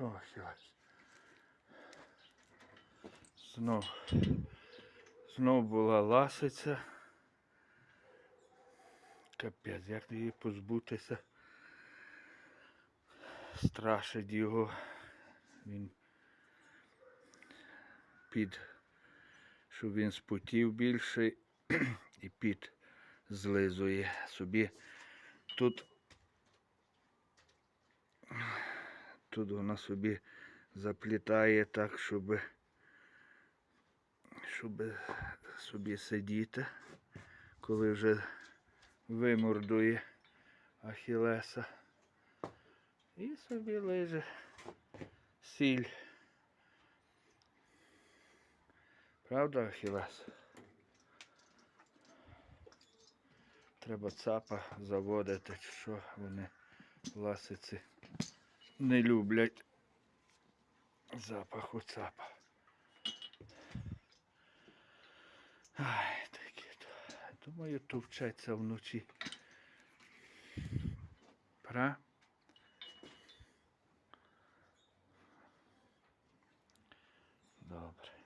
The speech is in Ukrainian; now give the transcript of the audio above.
що Ахілес? Знов. Знов була ласиця. Капець, як її позбутися? Страшить його. Він під, щоб він спотів більше і під злизує собі. Тут, тут вона собі заплітає так, щоб, щоб собі сидіти, коли вже вимордує Ахілеса. І собі лиже сіль. Правда, Ахілес? Треба цапа заводити, що вони ласиці не люблять запаху цапа. Ай, таке то. Думаю, товчаться вночі. Пра. Добре.